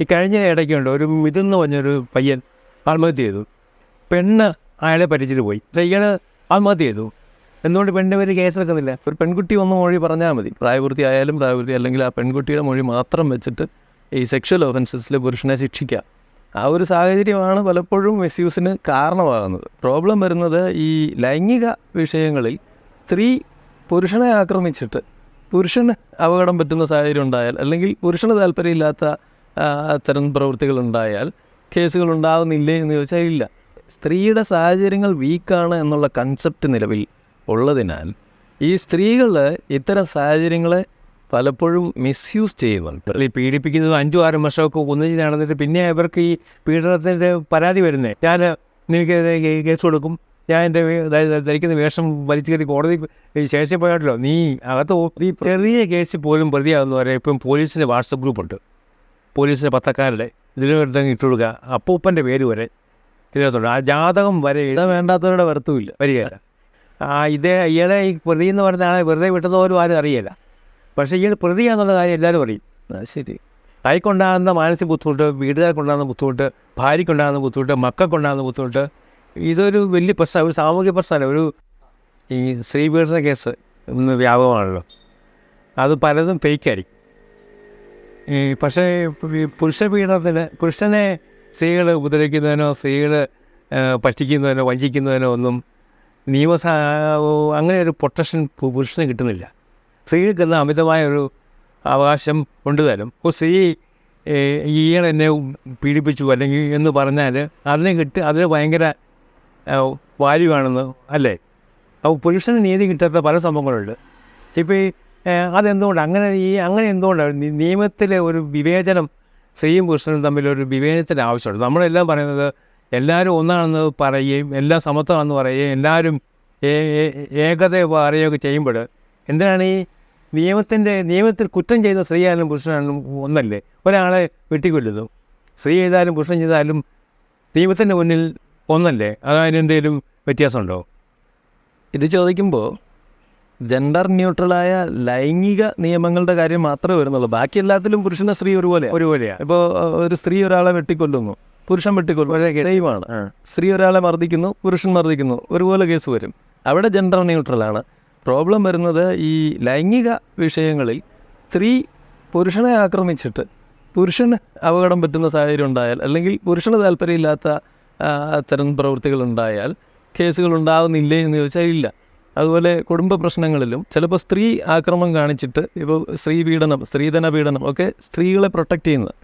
ഈ കഴിഞ്ഞ ഇടയ്ക്കുണ്ട് ഒരു ഇതെന്ന് പറഞ്ഞൊരു പയ്യൻ ആത്മഹത്യ ചെയ്തു. പെണ്ണ് അയാളെ പറ്റിച്ചിട്ട് പോയി. ഇയാൾ ആത്മഹത്യ ചെയ്തു. എന്തുകൊണ്ട് പെണ്ണിന്റെ പേര് കേസെടുക്കുന്നില്ല? ഒരു പെൺകുട്ടി ഒന്ന് മൊഴി പറഞ്ഞാൽ മതി. പ്രായപൂർത്തി ആയാലും പ്രായപൂർത്തി അല്ലെങ്കിൽ ആ പെൺകുട്ടിയുടെ മൊഴി മാത്രം വെച്ചിട്ട് ഈ സെക്ഷൽ ഒഫൻസസിൽ പുരുഷനെ ശിക്ഷിക്കുക. ആ ഒരു സാഹചര്യമാണ് പലപ്പോഴും മിസ്യൂസിന് കാരണമാകുന്നത്. പ്രോബ്ലം വരുന്നത് ഈ ലൈംഗിക വിഷയങ്ങളിൽ സ്ത്രീ പുരുഷനെ ആക്രമിച്ചിട്ട് പുരുഷന് അപകടം പറ്റുന്ന സാഹചര്യം ഉണ്ടായാൽ അല്ലെങ്കിൽ പുരുഷന് താല്പര്യമില്ലാത്ത അത്തരം പ്രവൃത്തികൾ ഉണ്ടായാൽ കേസുകൾ ഉണ്ടാകുന്നില്ലേ എന്ന് ചോദിച്ചാൽ ഇല്ല. സ്ത്രീയുടെ സാഹചര്യങ്ങൾ വീക്കാണ് എന്നുള്ള കൺസെപ്റ്റ് നിലവിൽ ഉള്ളതിനാൽ ഈ സ്ത്രീകൾ ഇത്തരം സാഹചര്യങ്ങളെ പലപ്പോഴും മിസ്യൂസ് ചെയ്യുന്നുണ്ട് ഈ പീഡിപ്പിക്കുന്നത് അഞ്ചു ആറും വർഷമൊക്കെ ഒന്നിച്ച് നടന്നിട്ട് പിന്നെ ഇവർക്ക് ഈ പീഡനത്തിന്റെ പരാതി വരുന്നേ. ഞാൻ നിനക്ക് കേസ് കൊടുക്കും. ഞാൻ എന്റെ ധരിക്കുന്ന വേഷം വലിച്ചു കയറി കോടതി ശേഷം പോയാട്ടല്ലോ. നീ അകത്ത് ഈ ചെറിയ കേസ് പോലും പ്രതിയാകുന്നവരെ ഇപ്പം പോലീസിന്റെ വാട്സപ്പ് ഗ്രൂപ്പുണ്ട്. പോലീസിന്റെ പത്രക്കാരുടെ ഇതിലെടുത്തങ്ങ് ഇട്ട് കൊടുക്കുക അപ്പൂപ്പന്റെ പേര് വരെ ഇതിനകത്തുണ്ട്. ആ ജാതകം വരെ ഇട വേണ്ടാത്തവരുടെ വർത്തുമില്ല വരികയില്ല. ആ ഇതേ ഇയാളെ ഈ പ്രതി എന്ന് പറഞ്ഞ ആളെ വെറുതെ വിട്ടത് പോലും ആരും അറിയില്ല പക്ഷേ ഇയാൾ പ്രതിയാണെന്നുള്ള കാര്യം എല്ലാവരും അറിയും. ശരി. കൈക്കൊണ്ടാകുന്ന മാനസിക ബുദ്ധിമുട്ട് വീട്ടുകാർക്കുണ്ടാകുന്ന ബുദ്ധിമുട്ട് ഭാര്യയ്ക്കുണ്ടാകുന്ന ബുദ്ധിമുട്ട് മക്കൾക്കുണ്ടാകുന്ന ബുദ്ധിമുട്ട് ഇതൊരു വലിയ പ്രശ്നം ഒരു സാമൂഹിക പ്രശ്നമല്ല. ഒരു ഈ സ്ത്രീ പീഡന കേസ് ഇന്ന് വ്യാപകമാണല്ലോ. അത് പലതും ഫേക്കായിരിക്കും ഈ പക്ഷേ പുരുഷ പീഡനത്തിന് പുരുഷനെ സ്ത്രീകൾ ഉപദ്രവിക്കുന്നതിനോ സ്ത്രീകൾ പറ്റിക്കുന്നതിനോ വഞ്ചിക്കുന്നതിനോ ഒന്നും നിയമസ അങ്ങനെ ഒരു പ്രൊട്ടക്ഷൻ പുരുഷന് കിട്ടുന്നില്ല. സ്ത്രീകൾക്ക് എന്ന അമിതമായ ഒരു അവകാശം ഉണ്ട് തരും. ഇപ്പോൾ സ്ത്രീ ഈയിടെ എന്നെ പീഡിപ്പിച്ചു അല്ലെങ്കിൽ എന്ന് പറഞ്ഞാൽ അതിനെ കിട്ടി അതിന് ഭയങ്കര വാല്യൂ ആണെന്ന് അല്ലേ? അപ്പോൾ പുരുഷന് നീതി കിട്ടാത്ത പല സംഭവങ്ങളുണ്ട്. ഇപ്പോൾ ഈ അതെന്തുകൊണ്ട്? അങ്ങനെ ഈ അങ്ങനെ എന്തുകൊണ്ടാണ് നിയമത്തിലെ ഒരു വിവേചനം സ്ത്രീയും പുരുഷനും തമ്മിലൊരു വിവേചനത്തിന്റെ ആവശ്യമുണ്ട്. നമ്മളെല്ലാം പറയുന്നത് എല്ലാവരും ഒന്നാണെന്ന് പറയുകയും എല്ലാം സമത്വമാണെന്ന് പറയുകയും എല്ലാവരും ഏകത പറയുകയൊക്കെ ചെയ്യുമ്പോൾ എന്തിനാണ് ഈ നിയമത്തിന്റെ നിയമത്തിൽ കുറ്റം ചെയ്ത സ്ത്രീയായാലും പുരുഷനായാലും ഒന്നല്ലേ? ഒരാളെ വെട്ടിക്കൊല്ലുന്നു. സ്ത്രീ ചെയ്താലും പുരുഷൻ ചെയ്താലും നിയമത്തിന്റെ മുന്നിൽ ഒന്നല്ലേ? അതായത് എന്തെങ്കിലും വ്യത്യാസമുണ്ടോ? ഇത് ചോദിക്കുമ്പോൾ ജെൻഡർ ന്യൂട്രലായ ലൈംഗിക നിയമങ്ങളുടെ കാര്യം മാത്രമേ വരുന്നുള്ളൂ. ബാക്കി എല്ലാത്തിലും പുരുഷനെ സ്ത്രീ ഒരുപോലെ ഒരുപോലെയാണ് ഇപ്പോൾ ഒരു സ്ത്രീ ഒരാളെ വെട്ടിക്കൊല്ലുന്നു. പുരുഷൻ വെട്ടിക്കൊല്ലുന്നു. സെയിമാണ് സ്ത്രീ ഒരാളെ മർദ്ദിക്കുന്നു പുരുഷൻ മർദ്ദിക്കുന്നു. ഒരുപോലെ കേസ് വരും. അവിടെ ജെൻഡർ ന്യൂട്രലാണ് പ്രോബ്ലം വരുന്നത് ഈ ലൈംഗിക വിഷയങ്ങളിൽ സ്ത്രീ പുരുഷനെ ആക്രമിച്ചിട്ട് പുരുഷന് അപകടം പറ്റുന്ന സാഹചര്യം ഉണ്ടായാൽ അല്ലെങ്കിൽ പുരുഷന് താല്പര്യമില്ലാത്ത അത്തരം പ്രവൃത്തികൾ ഉണ്ടായാൽ കേസുകൾ ഉണ്ടാകുന്നില്ലേ എന്ന് ചോദിച്ചാൽ ഇല്ല. അതുപോലെ കുടുംബ പ്രശ്നങ്ങളിലും ചിലപ്പോൾ സ്ത്രീ ആക്രമണം കാണിച്ചിട്ട് ഇപ്പോൾ സ്ത്രീ പീഡനം സ്ത്രീധന പീഡനം ഒക്കെ സ്ത്രീകളെ പ്രൊട്ടക്റ്റ് ചെയ്യുന്നത്.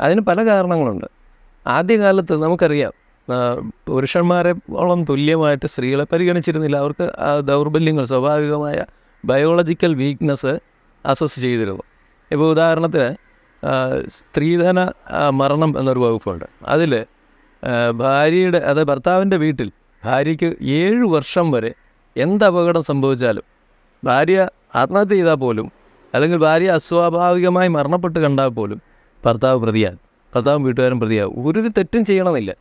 അതിന് പല കാരണങ്ങളുണ്ട്. ആദ്യകാലത്ത് നമുക്കറിയാം പുരുഷന്മാരെ ഓളം തുല്യമായിട്ട് സ്ത്രീകളെ പരിഗണിച്ചിരുന്നില്ല. അവർക്ക് ദൗർബല്യങ്ങൾ സ്വാഭാവികമായ ബയോളജിക്കൽ വീക്ക്നെസ് അസസ് ചെയ്തിരുന്നു. ഇപ്പോൾ ഉദാഹരണത്തിന് സ്ത്രീധന മരണം എന്നൊരു വകുപ്പുണ്ട്. അതിൽ ഭാര്യയുടെ അത് ഭർത്താവിന്റെ വീട്ടിൽ ഭാര്യയ്ക്ക് ഏഴ് വർഷം വരെ എന്ത് അപകടം സംഭവിച്ചാലും ഭാര്യ ആത്മഹത്യ ചെയ്താൽ പോലും അല്ലെങ്കിൽ ഭാര്യ അസ്വാഭാവികമായി മരണപ്പെട്ട് കണ്ടാൽ പോലും ഭർത്താവ് പ്രതിയാ ഭർത്താവും വീട്ടുകാരും പ്രതിയാവും ഒരു തെറ്റും ചെയ്യണമെന്നില്ല.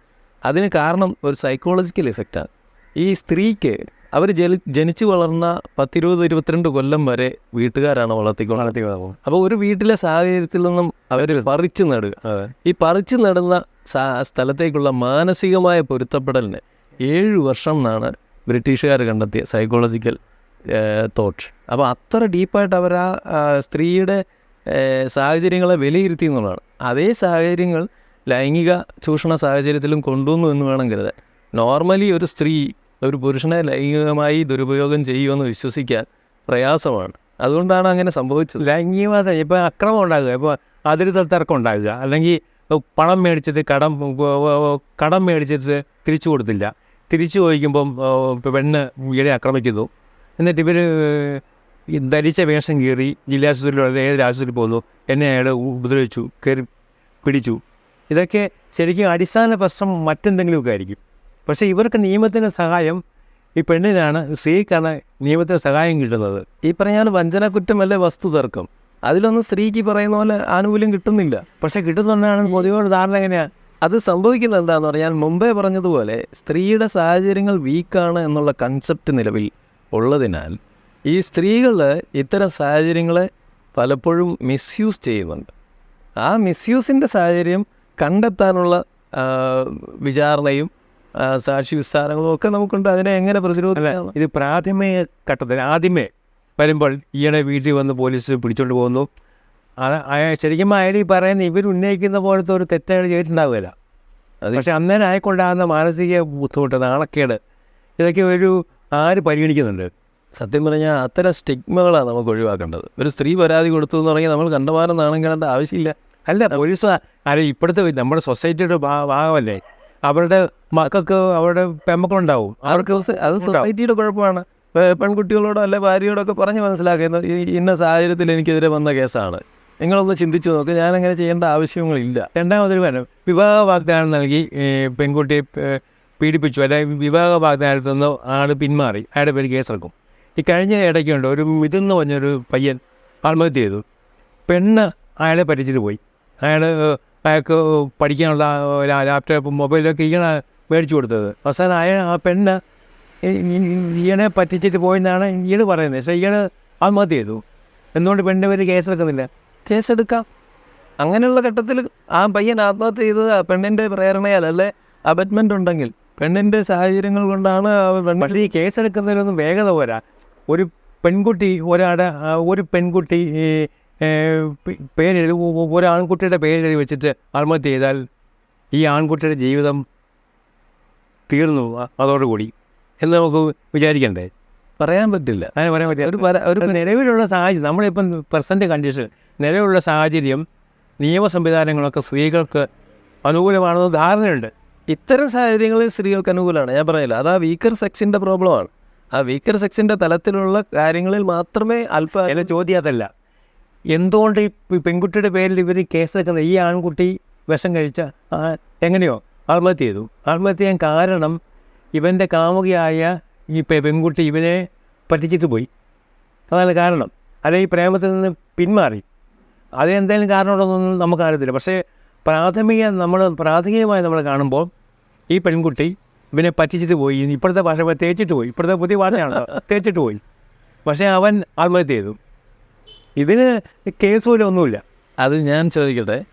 അതിന് കാരണം ഒരു സൈക്കോളജിക്കൽ ഇഫക്റ്റാണ് ഈ സ്ത്രീക്ക് അവർ ജനി ജനിച്ചു വളർന്ന പത്തിരുപത് ഇരുപത്തിരണ്ട് കൊല്ലം വരെ വീട്ടുകാരാണ് വളർത്തിക്കൊണ്ട് അപ്പോൾ ഒരു വീട്ടിലെ സാഹചര്യത്തിൽ നിന്നും അവർ പറിച്ചു നടുക. ഈ പറിച്ചു നടുന്ന സ്ഥലത്തേക്കുള്ള മാനസികമായ പൊരുത്തപ്പെടലിന് ഏഴ് വർഷം എന്നാണ് ബ്രിട്ടീഷുകാർ കണ്ടെത്തിയ സൈക്കോളജിക്കൽ തോട്ട് അപ്പോൾ അത്ര ഡീപ്പായിട്ട് അവർ ആ സ്ത്രീയുടെ സാഹചര്യങ്ങളെ വിലയിരുത്തി എന്നുള്ളതാണ്. അതേ സാഹചര്യങ്ങൾ ലൈംഗിക ചൂഷണ സാഹചര്യത്തിലും കൊണ്ടുവന്നു എന്ന് വേണം കരുതാൻ. നോർമലി ഒരു സ്ത്രീ ഒരു പുരുഷനെ ലൈംഗികമായി ദുരുപയോഗം ചെയ്യുമെന്ന് വിശ്വസിക്കാൻ പ്രയാസമാണ്. അതുകൊണ്ടാണ് അങ്ങനെ സംഭവിച്ചത്. ലൈംഗികമായ ഇപ്പോൾ അക്രമം ഉണ്ടാകുക ഇപ്പോൾ അതിര് തർക്കം ഉണ്ടാകുക അല്ലെങ്കിൽ പണം മേടിച്ചിട്ട് കടം കടം മേടിച്ചിട്ട് തിരിച്ചു കൊടുത്തില്ല. തിരിച്ചു ചോദിക്കുമ്പം പെണ്ണ് ഇവരെ ആക്രമിക്കുന്നു. എന്നിട്ട് ഇവർ ധരിച്ച വേഷം കീറി ജില്ലാശുപത്രിയിലുള്ള ഏതൊരു ആശുപത്രിയിൽ പോകുന്നു എന്നെ അയാൾ ഉപദ്രവിച്ചു കയറി പിടിച്ചു. ഇതൊക്കെ ശരിക്കും അടിസ്ഥാന പ്രശ്നം മറ്റെന്തെങ്കിലുമൊക്കെ ആയിരിക്കും. പക്ഷേ ഇവർക്ക് നിയമത്തിന്റെ സഹായം ഈ പെണ്ണിനാണ് സ്ത്രീക്കാണ് നിയമത്തിന് സഹായം കിട്ടുന്നത്. ഈ പറഞ്ഞാൽ വഞ്ചന കുറ്റമല്ലേ വസ്തു തർക്കം? അതിലൊന്നും സ്ത്രീക്ക് പറയുന്ന പോലെ ആനുകൂല്യം കിട്ടുന്നില്ല. പക്ഷേ കിട്ടുന്നുണ്ടാണ് പൊതുവെ ധാരണ എങ്ങനെയാണ് അത് സംഭവിക്കുന്നത് എന്താണെന്ന് പറഞ്ഞാൽ മുമ്പേ പറഞ്ഞതുപോലെ സ്ത്രീയുടെ സാഹചര്യങ്ങൾ വീക്കാണ് എന്നുള്ള കൺസെപ്റ്റ് നിലവിൽ ഉള്ളതിനാൽ ഈ സ്ത്രീകൾ ഇത്തരം സാഹചര്യങ്ങളെ പലപ്പോഴും മിസ്യൂസ് ചെയ്യുന്നുണ്ട്. ആ മിസ്യൂസിന്റെ സാഹചര്യം കണ്ടെത്താനുള്ള വിചാരണയും സാക്ഷി വിസ്താരങ്ങളും ഒക്കെ നമുക്കുണ്ട്. അതിനെ എങ്ങനെ പ്രതിരോധിക്കാം ഇത് പ്രാഥമിക ഘട്ടത്തിൽ ആദ്യമേ വരുമ്പോൾ ഈയിടെ വീട്ടിൽ വന്ന് പോലീസ് പിടിച്ചുകൊണ്ട് പോകുന്നു. ശരിക്കും അയാൾ ഈ പറയുന്ന ഇവർ ഉന്നയിക്കുന്ന പോലത്തെ ഒരു തെറ്റയാൾ ചെയ്തിട്ടുണ്ടാവുകയില്ല അത് പക്ഷെ അന്നേരം ആയിക്കൊണ്ടാകുന്ന മാനസിക ബുദ്ധിമുട്ട് നാണക്കേട് ഇതൊക്കെ ഒരു ആര് പരിഗണിക്കുന്നുണ്ട്? സത്യം പറഞ്ഞാൽ അത്തരം സ്റ്റിഗ്മകളാണ് നമുക്ക് ഒഴിവാക്കേണ്ടത്. ഒരു സ്ത്രീ പരാതി കൊടുത്തു എന്ന് പറഞ്ഞാൽ നമ്മൾ കണ്ടമാനം നാണം കാണേണ്ട ആവശ്യമില്ല. അല്ല പോലീസ് അല്ല ഇപ്പോഴത്തെ നമ്മുടെ സൊസൈറ്റിയുടെ ഭാഗമല്ലേ? അവരുടെ മക്കൾക്ക് അവരുടെ പെമ്മക്കളുണ്ടാവും. അവർക്ക് അത് സൊസൈറ്റിയുടെ കുഴപ്പമാണ്. പെൺകുട്ടികളോടോ അല്ലെ ഭാര്യയോടൊക്കെ പറഞ്ഞ് മനസ്സിലാക്കുന്നത് ഈ ഇന്ന സാഹചര്യത്തിൽ എനിക്കെതിരെ വന്ന കേസാണ്. നിങ്ങളൊന്ന് ചിന്തിച്ചു നോക്ക്. ഞാൻ അങ്ങനെ ചെയ്യേണ്ട ആവശ്യങ്ങളില്ല. രണ്ടാമതൊരു കാര്യം വിവാഹ വാഗ്ദാനം നൽകി പെൺകുട്ടിയെ പീഡിപ്പിച്ചു. അല്ലെങ്കിൽ വിവാഹ വാഗ്ദാനത്തിൽ നിന്ന് ആൾ പിന്മാറി. അയാളുടെ പേര് കേസെടുക്കും. ഈ കഴിഞ്ഞ ഇടയ്ക്കുണ്ട് ഒരു ഇതെന്ന് പറഞ്ഞൊരു പയ്യൻ ആത്മഹത്യ ചെയ്തു. പെണ്ണ് അയാളെ പറ്റിച്ചിട്ട് പോയി. അയാൾ അയാൾക്ക് പഠിക്കാനുള്ള ലാപ്ടോപ്പ് മൊബൈലൊക്കെ ഇങ്ങനെ മേടിച്ചു കൊടുത്തത്. അവസാനം അയാൾ ആ പെണ്ണ് ഈ- പറ്റിച്ചിട്ട് പോയെന്നാണ് ഇയാൾ പറയുന്നത്. പക്ഷേ ഇയാൾ ആത്മഹത്യ ചെയ്തു. എന്തുകൊണ്ട് പെണ്ണിന്റെ പേര് കേസെടുക്കുന്നില്ല? കേസെടുക്കാം. അങ്ങനെയുള്ള ഘട്ടത്തിൽ ആ പയ്യൻ ആത്മഹത്യ ചെയ്തത് പെണ്ണിന്റെ പ്രേരണയാൽ അല്ലെ അബറ്റ്മെന്റ് ഉണ്ടെങ്കിൽ. പെണ്ണിന്റെ സാഹചര്യങ്ങൾ കൊണ്ടാണ് പക്ഷേ ഈ കേസെടുക്കുന്നതിലൊന്നും വേഗത പോരാ. ഒരു പെൺകുട്ടി ഒരാടെ ഒരു പെൺകുട്ടി പേരെഴുതി ഒരു ആൺകുട്ടിയുടെ പേരെഴുതി വെച്ചിട്ട് ആത്മഹത്യ ചെയ്താൽ ഈ ആൺകുട്ടിയുടെ ജീവിതം തീർന്നു. അതോടുകൂടി. എന്ന് നമുക്ക് വിചാരിക്കണ്ടേ? പറയാൻ പറ്റില്ല. അങ്ങനെ പറയാൻ പറ്റില്ല. ഒരു ഒരു നിലവിലുള്ള സാഹചര്യം നമ്മളിപ്പം പ്രസന്റ് കണ്ടീഷൻ നിലവിലുള്ള സാഹചര്യം നിയമ സംവിധാനങ്ങളൊക്കെ സ്ത്രീകൾക്ക് അനുകൂലമാണെന്ന് ധാരണയുണ്ട്. ഇത്തരം സാഹചര്യങ്ങളിൽ സ്ത്രീകൾക്ക് അനുകൂലമാണ്. ഞാൻ പറയില്ല. അത് ആ വീക്കർ സെക്സിന്റെ പ്രോബ്ലമാണ് ആ വീക്കർ സെക്സിന്റെ തലത്തിലുള്ള കാര്യങ്ങളിൽ മാത്രമേ അല്പ ചോദ്യം അതല്ല. എന്തുകൊണ്ട് ഈ പെൺകുട്ടിയുടെ പേരിൽ ഇവർ കേസെടുക്കുന്നത് ഈ ആൺകുട്ടി വിഷം കഴിച്ച എങ്ങനെയോ ആത്മഹത്യ ചെയ്തു. ആത്മഹത്യ ചെയ്യാൻ കാരണം ഇവന്റെ കാമുകിയായ ഈ പെൺകുട്ടി ഇവനെ പറ്റിച്ചിട്ട് പോയി. അതാണ് കാരണം. അല്ലെങ്കിൽ ഈ പ്രേമത്തിൽ നിന്ന് പിന്മാറി. അതിനെന്തെങ്കിലും കാരണമുണ്ടോന്നൊന്നും നമുക്കറിയത്തില്ല. പക്ഷേ പ്രാഥമിക നമ്മൾ പ്രാഥമികമായി നമ്മൾ കാണുമ്പോൾ ഈ പെൺകുട്ടി ഇവനെ പറ്റിച്ചിട്ട് പോയി. ഇപ്പോഴത്തെ ഭാഷ തേച്ചിട്ട് പോയി. ഇപ്പോഴത്തെ പുതിയ ഭാഷയാണ്. തേച്ചിട്ട് പോയി. പക്ഷേ അവൻ ആത്മഹത്യ ചെയ്തു. ഇതിന് കേസ് പോലും ഒന്നുമില്ല. അത് ഞാൻ ചോദിക്കട്ടെ?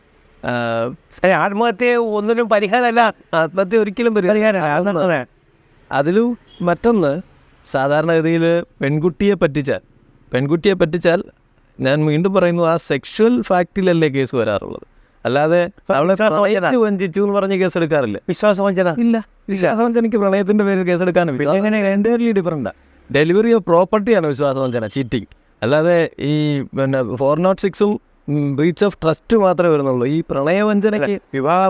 ആത്മഹത്യ ഒന്നിനും പരിഹാരമല്ല. ആത്മഹത്യ ഒരിക്കലും പരിഹാരമല്ല. അതിലും മറ്റൊന്ന് സാധാരണഗതിയിൽ പെൺകുട്ടിയെ പറ്റിച്ചാൽ. പെൺകുട്ടിയെ പറ്റിച്ചാൽ ഞാൻ വീണ്ടും പറയുന്നു ആ സെക്ഷൽ ഫാക്റ്റിലല്ലേ കേസ് വരാറുള്ളത്. അല്ലാതെ അവളെ വഞ്ചിച്ചു എന്ന് പറഞ്ഞ് കേസ് എടുക്കാറില്ല വിശ്വാസവഞ്ചന ഇല്ല. വിശ്വാസവഞ്ചനയ്ക്ക് പ്രണയത്തിന്റെ പേരിൽ എങ്ങനെ എന്റയർലി ഡിഫറെന്റ് ഡെലിവറി ഓഫ് പ്രോപ്പർട്ടിയാണ് വിശ്വാസവഞ്ചന ചീറ്റിംഗ് അല്ലാതെ ഈ പിന്നെ ഫോർ നോട്ട് സിക്സും ബ്രീച്ച് ഓഫ് ട്രസ്റ്റ് മാത്രമേ വരുന്നുള്ളൂ. ഈ പ്രണയവഞ്ചനയ്ക്ക് വിവാഹ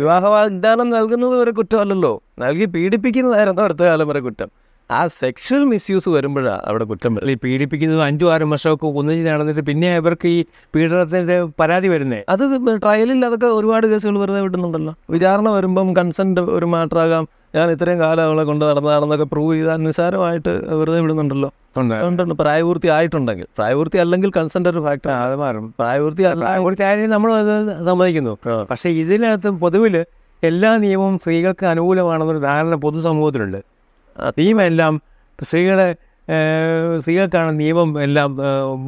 വിവാഹ വാഗ്ദാനം നൽകുന്നത് വരെ കുറ്റമല്ലല്ലോ. നൽകി പീഡിപ്പിക്കുന്നതായിരുന്നു അടുത്ത കാലം വരെ കുറ്റം. ആ സെക്ഷൽ മിസ്യൂസ് വരുമ്പോഴാണ് അവിടെ കുറ്റം ഈ പീഡിപ്പിക്കുന്നത് അഞ്ചു ആറ് വർഷമൊക്കെ ഒന്നിച്ച് നടന്നിട്ട് പിന്നെ ഇവർക്ക് ഈ പീഡനത്തിന്റെ പരാതി വരുന്നേ? അത് ട്രയലിൽ അതൊക്കെ ഒരുപാട് കേസുകൾ വെറുതെ വിടുന്നുണ്ടല്ലോ. വിചാരണ വരുമ്പം കൺസെന്റ് ഒരു മാറ്ററാകാം ഞാൻ ഇത്രയും കാലം അവളെ കൊണ്ട് നടന്നതാണെന്നൊക്കെ പ്രൂവ് ചെയ്താൽ നിസ്സാരമായിട്ട് വെറുതെ വിടുന്നുണ്ടല്ലോ. ഉണ്ട്. ഉണ്ടുണ്ട് പ്രായപൂർത്തി ആയിട്ടുണ്ടെങ്കിൽ. പ്രായപൂർത്തി അല്ലെങ്കിൽ കൺസെന്റ് ഒരു ഫാക്ടർ അത് മാറും. പ്രായപൂർത്തി പ്രായപൂർത്തി ആയാലും നമ്മൾ അത് സമ്മതിക്കുന്നു. പക്ഷെ ഇതിനകത്ത് പൊതുവിൽ എല്ലാ നിയമവും സ്ത്രീകൾക്ക് അനുകൂലമാണെന്നൊരു ധാരണ പൊതുസമൂഹത്തിലുണ്ട്. നിയമെല്ലാം സ്ത്രീകളെ സ്ത്രീകൾക്കാണ് നിയമം എല്ലാം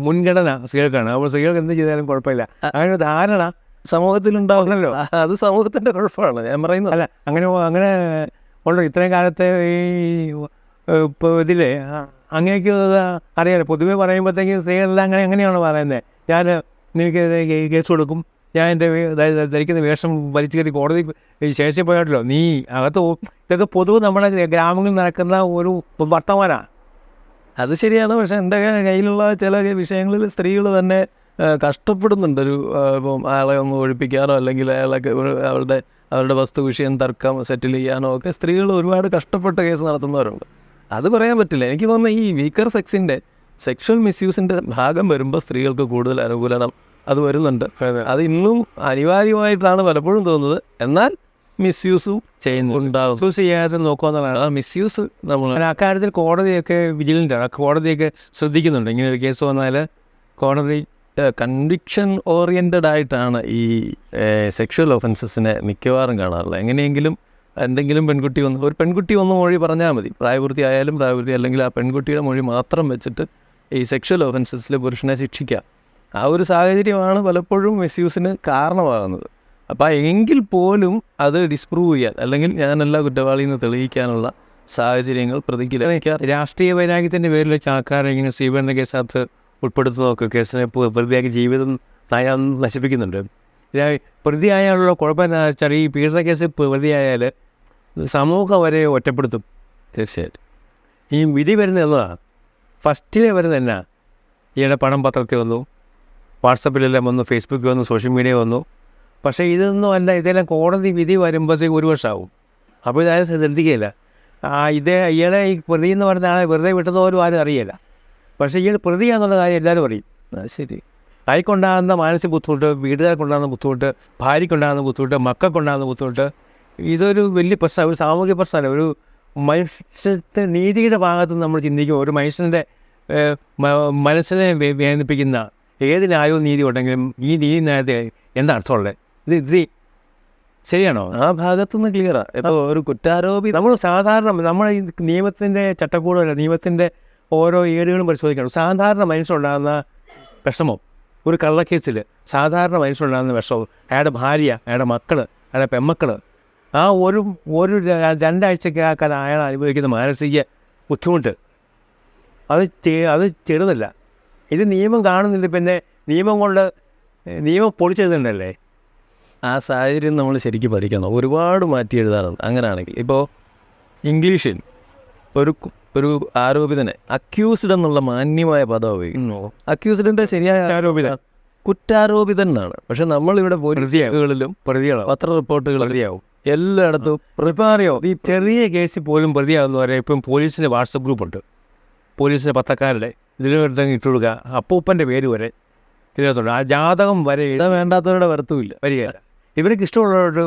മുൻഗണന സ്ത്രീകൾക്കാണ്. അപ്പോൾ സ്ത്രീകൾക്ക് എന്ത് ചെയ്താലും കുഴപ്പമില്ല. അങ്ങനെ ഒരു ധാരണ സമൂഹത്തിലുണ്ടാവുന്നല്ലോ അത് സമൂഹത്തിന്റെ കുഴപ്പമാണ്. ഞാൻ പറയുന്നു അല്ല അങ്ങനെ അങ്ങനെ ഉണ്ടോ? ഇത്രയും കാലത്തെ ഈ ഇപ്പോൾ ഇതിൽ അങ്ങനെയൊക്കെ അറിയാലോ. പൊതുവേ പറയുമ്പോഴത്തേക്ക് സ്ത്രീകളെല്ലാം അങ്ങനെ അങ്ങനെയാണ് പറയുന്നത് ഞാൻ നിനക്ക് കേസ് കൊടുക്കും. ഞാൻ എന്റെ ധരിക്കുന്ന വേഷം വലിച്ചു കയറി കോടതി ശേഷം പോയാട്ടല്ലോ. നീ അകത്ത് ഇതൊക്കെ പൊതുവെ നമ്മുടെ ഗ്രാമങ്ങളിൽ നടക്കുന്ന ഒരു വർത്തമാനമാണ് അത് ശരിയാണ്. പക്ഷേ എന്റെ കയ്യിലുള്ള ചില വിഷയങ്ങളിൽ സ്ത്രീകൾ തന്നെ കഷ്ടപ്പെടുന്നുണ്ട് ഒരു ഇപ്പം ആളെ ഒന്ന് ഒഴിപ്പിക്കാനോ അല്ലെങ്കിൽ അയാളൊക്കെ അവളുടെ അവരുടെ വസ്തു വിഷയം തർക്കം സെറ്റിൽ ചെയ്യാനോ ഒക്കെ സ്ത്രീകൾ ഒരുപാട് കഷ്ടപ്പെട്ട കേസ് നടത്തുന്നവരുണ്ട്. അത് പറയാൻ പറ്റില്ല. എനിക്ക് തോന്നുന്നത് ഈ വീക്കർ സെക്സിന്റെ സെക്ഷൽ മിസ്യൂസിന്റെ ഭാഗം വരുമ്പോൾ സ്ത്രീകൾക്ക് കൂടുതൽ അനുകൂലനം അത് വരുന്നുണ്ട്. അത്. ഇന്നും അനിവാര്യമായിട്ടാണ് പലപ്പോഴും തോന്നുന്നത്. എന്നാൽ മിസ്യൂസും ചെയ്യുന്നുണ്ടാകും മിസ്യൂസ് ചെയ്യാതെ നോക്കുക മിസ്യൂസ് നമ്മൾ അക്കാര്യത്തിൽ കോടതിയൊക്കെ വിജിലന്റാണ് കോടതിയൊക്കെ ശ്രദ്ധിക്കുന്നുണ്ട്. ഇങ്ങനെ ഒരു കേസ് വന്നാൽ കോടതി കൺവിക്ഷൻ ഓറിയന്റഡ് ആയിട്ടാണ് ഈ സെക്ഷൽ ഒഫൻസസിനെ മിക്കവാറും കാണാറുള്ളത്. എങ്ങനെയെങ്കിലും എന്തെങ്കിലും പെൺകുട്ടി വന്ന് ഒരു പെൺകുട്ടി വന്ന് മൊഴി പറഞ്ഞാൽ മതി. പ്രായപൂർത്തി ആയാലും പ്രായപൂർത്തി അല്ലെങ്കിൽ ആ പെൺകുട്ടിയുടെ മൊഴി മാത്രം വെച്ചിട്ട് ഈ സെക്ഷൽ ഒഫൻസസിൽ പുരുഷനെ ശിക്ഷിക്കാം. ആ ഒരു സാഹചര്യമാണ് പലപ്പോഴും മിസ്യൂസിന് കാരണമാകുന്നത്. അപ്പോൾ എങ്കിൽ പോലും അത് ഡിസ്പ്രൂവ് ചെയ്യാൻ അല്ലെങ്കിൽ ഞാനല്ല കുറ്റവാളിയെന്ന് തെളിയിക്കാനുള്ള സാഹചര്യങ്ങൾ പ്രതിക്കില്ല രാഷ്ട്രീയ വൈരാഗ്യത്തിന്റെ പേരിൽ ആൾക്കാരെ ഇങ്ങനെ ശ്രീവരന്റെ കേസകത്ത് ഉൾപ്പെടുത്തുന്നതൊക്കെ കേസിനെ പ്രതിയാക്കി ജീവിതം നയം നശിപ്പിക്കുന്നുണ്ട്. ഇതാ പ്രതിയായാലുള്ള കുഴപ്പം എന്താ വെച്ചാൽ ഈ പീഡന കേസ് പ്രതിയായാൽ സമൂഹം വരെ ഒറ്റപ്പെടുത്തും. തീർച്ചയായിട്ടും. ഈ വിധി വരുന്നത് എന്നതാണ് ഫസ്റ്റിലെ വരുന്നത് എന്നാ? ഈയിടെ പണം പത്രത്തിൽ വന്നു. വാട്സപ്പിലെല്ലാം വന്നു ഫേസ്ബുക്കിൽ വന്നു സോഷ്യൽ മീഡിയ വന്നു. പക്ഷേ ഇതൊന്നും അല്ല ഇതെല്ലാം കോടതി വിധി വരുമ്പോഴത്തേക്ക് ഒരു വർഷമാവും. അപ്പോൾ ഇതായാലും ശ്രദ്ധിക്കുകയില്ല ഇതേ ഇയാളെ ഈ പ്രതി എന്ന് പറഞ്ഞ ആളെ വെറുതെ വിട്ടത് ആരും അറിയില്ല പക്ഷേ ഇയാൾ പ്രതിയാണെന്നുള്ള കാര്യം എല്ലാവരും അറിയും. ശരി. അയക്കുണ്ടാകുന്ന മാനസിക ബുദ്ധിമുട്ട് വീട്ടുകാർക്കുണ്ടാകുന്ന ബുദ്ധിമുട്ട് ഭാര്യയ്ക്കുണ്ടാകുന്ന ബുദ്ധിമുട്ട് മക്കൾക്കുണ്ടാകുന്ന ബുദ്ധിമുട്ട് ഇതൊരു വലിയ പ്രശ്നം ഒരു സാമൂഹിക പ്രശ്നമല്ല. ഒരു മനുഷ്യത്തെ നീതിയുടെ ഭാഗത്ത് നമ്മൾ ചിന്തിക്കും ഒരു മനുഷ്യന്റെ മനസ്സിനെ വേദനിപ്പിക്കുന്ന ഏത് ന്യായവും നീതി ഉണ്ടെങ്കിലും ഈ നീതി നേരത്തെ എന്താ അർത്ഥമുള്ളത്? ഇത് ഇത് ശരിയാണോ? ആ ഭാഗത്തുനിന്ന് ക്ലിയറാണ് ഇപ്പോൾ ഒരു കുറ്റാരോപി നമ്മൾ സാധാരണ നമ്മൾ ഈ നിയമത്തിന്റെ ചട്ടക്കൂടല്ല നിയമത്തിന്റെ ഓരോ ഏടുകളും പരിശോധിക്കണം. സാധാരണ മനുഷ്യനുണ്ടാകുന്ന വിഷമം ഒരു കള്ളക്കേസിൽ സാധാരണ മനുഷ്യനുണ്ടാകുന്ന വിഷമം. അയാളുടെ ഭാര്യ അയാളുടെ മക്കൾ അയാളുടെ പെമ്മക്കൾ ആ ഒരു ഒരു രണ്ടാഴ്ചക്കാക്കാൻ അയാൾ അനുഭവിക്കുന്ന മാനസിക ബുദ്ധിമുട്ട്. അത് അത് ചെറുതല്ല. ഇത് നിയമം കാണുന്നില്ല പിന്നെ നിയമം കൊണ്ട് നിയമം പൊളിച്ചെഴുതുന്നുണ്ടല്ലേ ആ സാഹചര്യം നമ്മൾ ശരിക്കും പഠിക്കണം. ഒരുപാട് മാറ്റി എഴുതാറുണ്ട്. അങ്ങനെയാണെങ്കിൽ ഇപ്പോൾ ഇംഗ്ലീഷിൽ ഒരു ഒരു ആരോപിതനെ അക്യൂസ്ഡ് എന്നുള്ള മാന്യമായ പദം ഉപയോഗിക്കുന്നു. അക്യൂസ്ഡിന്റെ ശരിയായ. കുറ്റാരോപിതൻ. എന്നാണ്. പക്ഷെ നമ്മൾ ഇവിടെ പോലീസുകളിലും പ്രതികളോ പത്ര റിപ്പോർട്ടുകളിലും പ്രതിയാവും. എല്ലായിടത്തും ഇപ്പം ഈ ചെറിയ കേസിൽ പോലും പ്രതിയാകുന്നവരെ ഇപ്പം പോലീസിന്റെ വാട്സപ്പ് ഗ്രൂപ്പുണ്ട്. പോലീസിന്റെ പത്രക്കാരുടെ ഇതിലെടുത്ത് ഇട്ട് കൊടുക്കുക. അപ്പൂപ്പന്റെ പേര് വരെ ഇതിനകത്തുണ്ട്. ആ ജാതകം വരെ ഇടം വേണ്ടാത്തവരുടെ വരത്തുമില്ല വരികയില്ല. ഇവർക്ക് ഇഷ്ടമുള്ളവരുടെ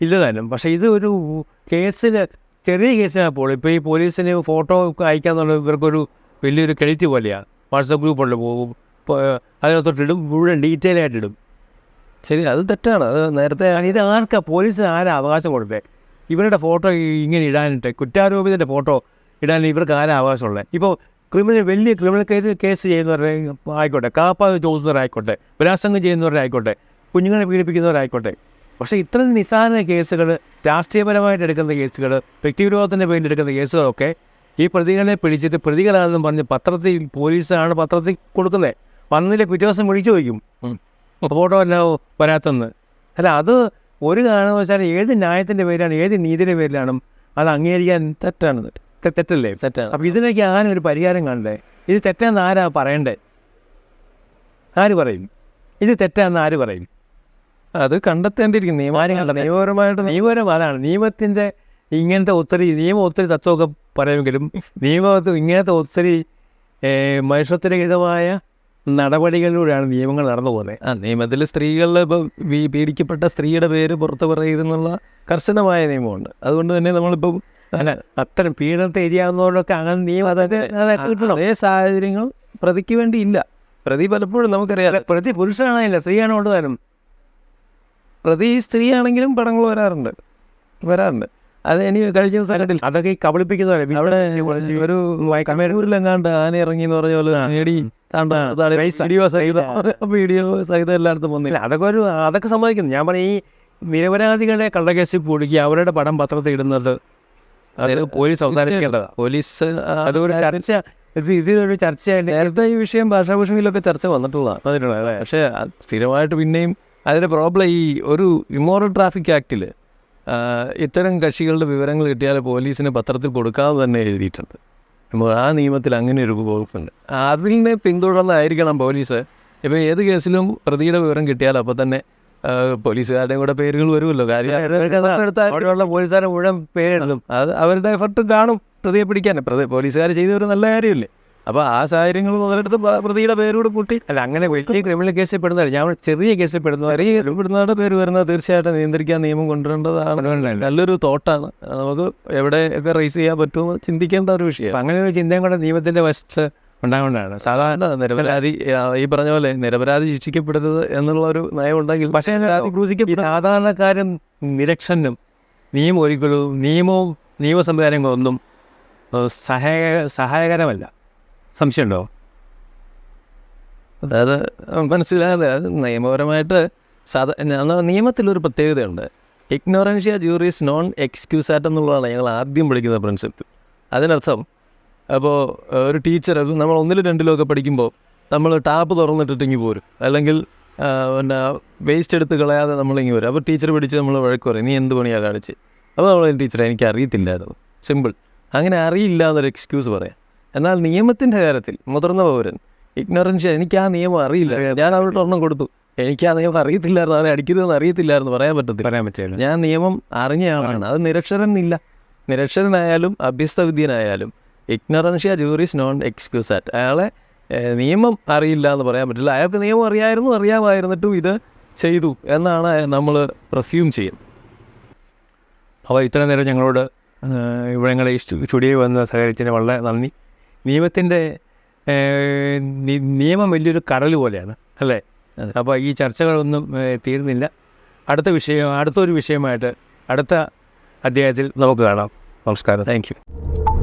ഇല്ല താനും പക്ഷേ ഇത് ഒരു കേസിൽ ചെറിയ കേസിനപ്പോൾ ഇപ്പോൾ ഈ പോലീസിന് ഫോട്ടോ അയക്കുക എന്നുള്ളത് ഇവർക്കൊരു വലിയൊരു ക്രെഡിറ്റ് പോലെയാണ് വാട്സപ്പ് ഗ്രൂപ്പുണ്ട്. പോകും അതിനകത്തോട്ടിടും മുഴുവൻ ഡീറ്റെയിൽ ആയിട്ട് ഇടും. ശരി അത് തെറ്റാണ്. അത് നേരത്തെ ഇത് ആർക്കാ? പോലീസിന് ആരാ അവകാശം കൊടുത്തേ? ഇവരുടെ ഫോട്ടോ ഇങ്ങനെ ഇടാനിട്ട് കുറ്റാരോപിതന്റെ ഫോട്ടോ ഇടാൻ ഇവർക്ക് ആരാ അവകാശമുള്ളത് ഇപ്പോൾ ക്രിമിനൽ വലിയ ക്രിമിനൽ കേസ് കേസ് ചെയ്യുന്നവരെ ആയിക്കോട്ടെ. കാപ്പ ചോദിക്കുന്നവരായിക്കോട്ടെ. ബലാത്സംഗം ചെയ്യുന്നവരായിക്കോട്ടെ. കുഞ്ഞുങ്ങളെ പീഡിപ്പിക്കുന്നവരായിക്കോട്ടെ. പക്ഷേ ഇത്രയും നിസ്സാര കേസുകൾ രാഷ്ട്രീയപരമായിട്ട് എടുക്കുന്ന കേസുകൾ വ്യക്തിവിരോധത്തിന്റെ പേരിൽ എടുക്കുന്ന കേസുകളൊക്കെ ഈ പ്രതികളെ പിടിച്ചിട്ട് പ്രതികളാണെന്ന് പറഞ്ഞ് പത്രത്തിൽ പോലീസാണ് പത്രത്തിൽ കൊടുക്കുന്നത് വന്നില്ല പിറ്റേ ദിവസം വിളിച്ചു വയ്ക്കും ഫോട്ടോ അല്ല വരാത്തെന്ന് അല്ല അത് ഒരു കാരണവശാൽ ഏത് ന്യായത്തിന്റെ പേരിലാണ് ഏത് നീതിയുടെ പേരിലാണ് അത് അംഗീകരിക്കാൻ തെറ്റാണ്? തെറ്റല്ലേ? തെറ്റാണ്. അപ്പം ഇതിനൊക്കെ ആരും ഒരു പരിഹാരം കാണണ്ടേ? ഇത് തെറ്റാന്ന് ആരാ പറയണ്ടേ? ആര് പറയും? ഇത് തെറ്റാന്ന് ആര് പറയും? അത് കണ്ടെത്തേണ്ടിയിരിക്കും നിയമം നിയമപരമായിട്ട് നിയമപരം അതാണ്. നിയമത്തിന്റെ ഇങ്ങനത്തെ ഒത്തിരി നിയമം ഒത്തിരി തത്വമൊക്കെ പറയുമെങ്കിലും നിയമത്തിൽ ഇങ്ങനത്തെ ഒത്തിരി മനുഷ്യത്വരഹിതമായ നടപടികളിലൂടെയാണ് നിയമങ്ങൾ നടന്നു പോകുന്നത്. ആ നിയമത്തിൽ സ്ത്രീകളിൽ ഇപ്പോൾ പീഡിക്കപ്പെട്ട സ്ത്രീയുടെ പേര് പുറത്ത് പറയുന്നുള്ള കർശനമായ നിയമമുണ്ട്. അതുകൊണ്ട് തന്നെ നമ്മളിപ്പം അല്ല അത്തരം പീഡനത്തെ എരിയാവുന്നവരൊക്കെ അങ്ങനെ നിയമം അതൊക്കെ അതൊക്കെ കിട്ടണം. അതേ സാഹചര്യങ്ങൾ പ്രതിക്ക് വേണ്ടിയില്ല. പ്രതി പലപ്പോഴും നമുക്കറിയാം. പ്രതി പുരുഷനാണല്ല സ്ത്രീയാണ് കൊണ്ടുവരും പ്രതി സ്ത്രീ ആണെങ്കിലും പടങ്ങൾ വരാറുണ്ട്. വരാറുണ്ട്. അത് ഇനി കഴിഞ്ഞ ദിവസം കണ്ടില്ല അതൊക്കെ ഈ കബളിപ്പിക്കുന്നവരെ അവിടെ ഒരു കണ്ണൂരിലെങ്ങാണ്ട് ആന ഇറങ്ങി എന്ന് പറഞ്ഞ പോലെ നേടി വീഡിയോ സഹിത വീഡിയോ സഹിത എല്ലായിടത്തും വന്നില്ല. അതൊക്കെ ഒരു അതൊക്കെ സമ്മതിക്കുന്നു. ഞാൻ പറഞ്ഞ ഈ നിരപരാധികളെ കള്ളക്കേസിൽ കുടുക്കി അവരുടെ പടം പത്രത്തിൽ ഇടുന്നത്. അതായത് പോലീസ് അവസാനിപ്പിക്കേണ്ടതാണ് പോലീസ് അതൊരു ചർച്ച. ഇത് ഇതിലൊരു ചർച്ചയായിട്ട് നേരത്തെ ഈ വിഷയം ഭാഷാഭൂഷണിയിലൊക്കെ ചർച്ച വന്നിട്ടുള്ളതാണ്. പക്ഷേ സ്ഥിരമായിട്ട് പിന്നെയും അതിന്റെ പ്രോബ്ലം ഈ ഒരു ഇമോറൽ ട്രാഫിക് ആക്റ്റിൽ ഇത്തരം കക്ഷികളുടെ വിവരങ്ങൾ കിട്ടിയാൽ പോലീസിന് പത്രത്തിൽ കൊടുക്കാതെ തന്നെ എഴുതിയിട്ടുണ്ട്. അപ്പോൾ ആ നിയമത്തിൽ അങ്ങനെ ഒരു വകുപ്പുണ്ട് അതിനെ പിന്തുടർന്നായിരിക്കണം പോലീസ്. ഇപ്പോൾ ഏത് കേസിലും പ്രതിയുടെ വിവരം കിട്ടിയാൽ അപ്പോൾ തന്നെ പോലീസുകാരുടെ പോലീസുകാരുടെയും കൂടെ പേരുകൾ വരുമല്ലോ. കാര്യം പോലീസുകാരെ മുഴുവൻ പേരെഴുതും അത് അവരുടെ എഫർട്ടും കാണും പ്രതിയെ പിടിക്കാൻ. പ്രതി പോലീസുകാർ ചെയ്ത ഒരു നല്ല കാര്യമില്ലേ? അപ്പോൾ ആ സാഹചര്യങ്ങൾ മുതലെടുത്ത് പ്രതിയുടെ പേരോട് കൂട്ടി അല്ല അങ്ങനെ വലിയ ക്രിമിനൽ കേസിൽ പെടുന്നതല്ല. ഞാൻ ചെറിയ കേസിൽ പെടുന്നവരെ പെടുന്നവരുടെ പേര് വരുന്നത് തീർച്ചയായിട്ടും നിയന്ത്രിക്കാൻ നിയമം കൊണ്ടുവരേണ്ടതാണ്. നല്ലൊരു തോട്ടാണ് നമുക്ക് എവിടെയൊക്കെ റേസ് ചെയ്യാൻ പറ്റുമെന്ന് ചിന്തിക്കേണ്ട ഒരു വിഷയം അങ്ങനെ ഒരു ചിന്തയും കൂടെ നിയമത്തിന്റെ വശത്ത് ഉണ്ടാകൊണ്ടാണ് സാധാരണ നിരപരാധി ഈ പറഞ്ഞ പോലെ നിരപരാധി ശിക്ഷിക്കപ്പെടരുത് എന്നുള്ള ഒരു നയം ഉണ്ടെങ്കിൽ പക്ഷേ സാധാരണക്കാരും നിരക്ഷനും നിയമം ഒരിക്കലും നിയമവും നിയമ സംവിധാനങ്ങളൊന്നും സഹായ സഹായകരമല്ല. സംശയമുണ്ടോ? അതായത് മനസ്സിലാതെ അത് നിയമപരമായിട്ട് സാധാ എന്നാ നിയമത്തിലൊരു പ്രത്യേകതയുണ്ട്. Ignorantia juris non excuse excusat എന്നുള്ളതാണ് ഞങ്ങൾ ആദ്യം പഠിക്കുന്ന പ്രിൻസിപ്പിൾ അതിനർത്ഥം അപ്പോൾ ഒരു ടീച്ചർ നമ്മൾ ഒന്നിലും രണ്ടിലും ഒക്കെ പഠിക്കുമ്പോൾ നമ്മൾ ടാപ്പ് തുറന്നിട്ടിട്ടിങ്ങി പോരും. അല്ലെങ്കിൽ പിന്നെ വേസ്റ്റ് എടുത്ത് കളയാതെ നമ്മളിങ്ങി വരും. അപ്പോൾ ടീച്ചർ പിടിച്ച് നമ്മൾ വഴക്ക് പറയും നീ എന്ത് പണിയാണ് കാണിച്ച്? അപ്പോൾ നമ്മൾ ടീച്ചറെ എനിക്ക് അറിയത്തില്ലായിരുന്നു സിമ്പിൾ അങ്ങനെ അറിയില്ല എന്നൊരു എക്സ്ക്യൂസ് പറയാം. എന്നാൽ നിയമത്തിന്റെ കാര്യത്തിൽ മുതിർന്ന പൗരൻ ഇഗ്നോറൻസ് എനിക്ക് ആ നിയമം അറിയില്ല. ഞാൻ അവരുടെ ഒരെണ്ണം കൊടുത്തു. എനിക്ക് ആ നിയമം അറിയത്തില്ലായിരുന്നു. അവനെ അടിക്കരുതെന്ന് അറിയത്തില്ലായിരുന്നു. പറയാൻ പറ്റത്തില്ല. പറയാൻ പറ്റില്ല. ഞാൻ നിയമം അറിഞ്ഞ ആളാണ്. അത് നിരക്ഷരനില്ല. നിരക്ഷരനായാലും അഭ്യസ്തവിദ്യനായാലും ഇഗ്നറൻഷ്യ ജൂറിസ് നോൺ എക്സ്ക്യൂസ് ആറ്റ് അയാളെ നിയമം അറിയില്ല എന്ന് പറയാൻ പറ്റില്ല. അയാൾക്ക് നിയമം അറിയായിരുന്നു അറിയാമായിരുന്നിട്ടും ഇത് ചെയ്തു എന്നാണ് നമ്മൾ പ്രസ്യൂം ചെയ്യും അപ്പോൾ ഇത്രയും നേരം ഞങ്ങളോട് ഇവിടെ ഞങ്ങളുടെ ഈ സ്റ്റുഡിയോ സ്റ്റുഡിയോയിൽ വന്ന് സഹകരിച്ചതിന് വളരെ നന്ദി. നിയമത്തിന്റെ നിയമം വലിയൊരു കടൽ പോലെയാണ് അല്ലേ? അപ്പോൾ ഈ ചർച്ചകളൊന്നും തീരുന്നില്ല അടുത്ത വിഷയം അടുത്തൊരു വിഷയമായിട്ട് അടുത്ത അധ്യായത്തിൽ നമുക്ക് കാണാം. നമസ്കാരം. Thank you.